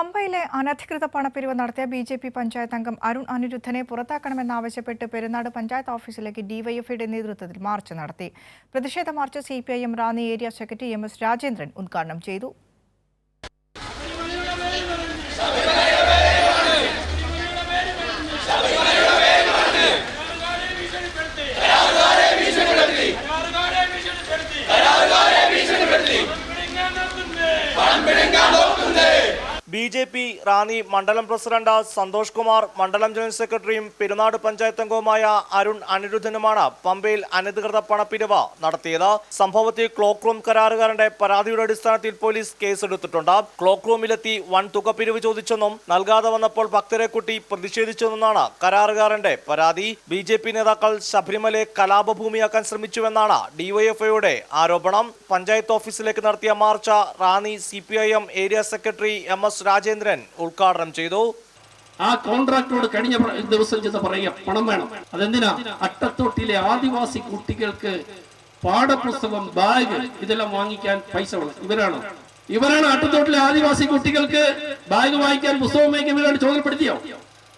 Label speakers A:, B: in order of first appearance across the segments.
A: പമ്പയിലെ അനധികൃത പണപ്പിരിവ് നടത്തിയ ബി ജെ പി പഞ്ചായത്ത് അംഗം അരുൺ അനിരുദ്ധനെ പുറത്താക്കണമെന്നാവശ്യപ്പെട്ട് പെരുന്നാട് പഞ്ചായത്ത് ഓഫീസിലേക്ക് ഡിവൈഎഫ്ഐയുടെ നേതൃത്വത്തിൽ മാർച്ച് നടത്തി. പ്രതിഷേധ march C P I M Ranni area secretary M S Rajendran ഉദ്ഘാടനം ചെയ്തു.
B: പണം
C: ബി ജെ പി റാന്നി മണ്ഡലം പ്രസിഡന്റ് സന്തോഷ് കുമാർ മണ്ഡലം ജനറൽ സെക്രട്ടറിയും പെരുന്നാട് പഞ്ചായത്ത് അംഗവുമായ അരുൺ അനിരുദ്ധനുമാണ് പമ്പയിൽ അനധികൃത പണപ്പിരിവ് നടത്തിയത്. സംഭവത്തിൽ ക്ലോക്ക് റൂം കരാറുകാരന്റെ പരാതിയുടെ അടിസ്ഥാനത്തിൽ പോലീസ് കേസെടുത്തിട്ടുണ്ട്. ക്ലോക്ക് റൂമിലെത്തി വൻ തുക പിരിവ് ചോദിച്ചെന്നും നൽകാതെ വന്നപ്പോൾ ഭക്തരെ കൂട്ടി പ്രതിഷേധിച്ചെന്നാണ് കരാറുകാരന്റെ പരാതി. ബി ജെ പി നേതാക്കൾ ശബരിമലയെ കലാപഭൂമിയാക്കാൻ ശ്രമിച്ചുവെന്നാണ് ഡിവൈഎഫ്ഐയുടെ ആരോപണം. പഞ്ചായത്ത് ഓഫീസിലേക്ക് നടത്തിയ march Ranni C area secretary M S Rajendran ഉദ്ഘാടനം ചെയ്തു.
D: ആ കോൺട്രാക്ടറോട് കഴിഞ്ഞ ദിവസം ചെന്ന് പറയുക പണം വേണം. അതെന്തിനാ? അട്ടത്തോട്ടിലെ ആദിവാസി കുട്ടികൾക്ക് പാഠപുസ്തകം ബാഗ് ഇതെല്ലാം വാങ്ങിക്കാൻ പൈസ വേണം. ഇവരാണോ? ഇവരാണ് അട്ടത്തോട്ടിലെ ആദിവാസി കുട്ടികൾക്ക് ബാഗ് വാങ്ങിക്കാൻ പുസ്തകം വാങ്ങിക്കാൻ ഇവരാണ് ചുമതലപ്പെടുത്തിയോ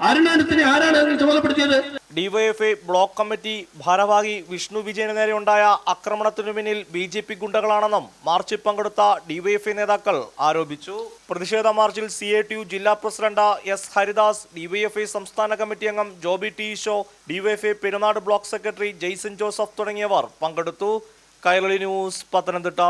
D: അരുണാനത്തിനെ ആരാണ് ചോദ്യപ്പെടുത്തിയത്?
C: ഡിവൈഎഫ്ഐ ബ്ലോക്ക് കമ്മിറ്റി ഭാരവാഹി വിഷ്ണു വിജയന് നേരെ ഉണ്ടായ ആക്രമണത്തിനു പിന്നിൽ ബി ജെ പി ഗുണ്ടകളാണെന്നും മാർച്ചിൽ പങ്കെടുത്ത ഡിവൈഎഫ്ഐ നേതാക്കൾ ആരോപിച്ചു. പ്രതിഷേധ മാർച്ചിൽ സി എ ടി യു ജില്ലാ പ്രസിഡന്റ് എസ് ഹരിദാസ് ഡിവൈഎഫ്ഐ സംസ്ഥാന കമ്മിറ്റി അംഗം Joby T Eesho DYFI Perunad block secretary Jaison Joseph തുടങ്ങിയവർ പങ്കെടുത്തു. കൈരളി ന്യൂസ് പത്തനംതിട്ട.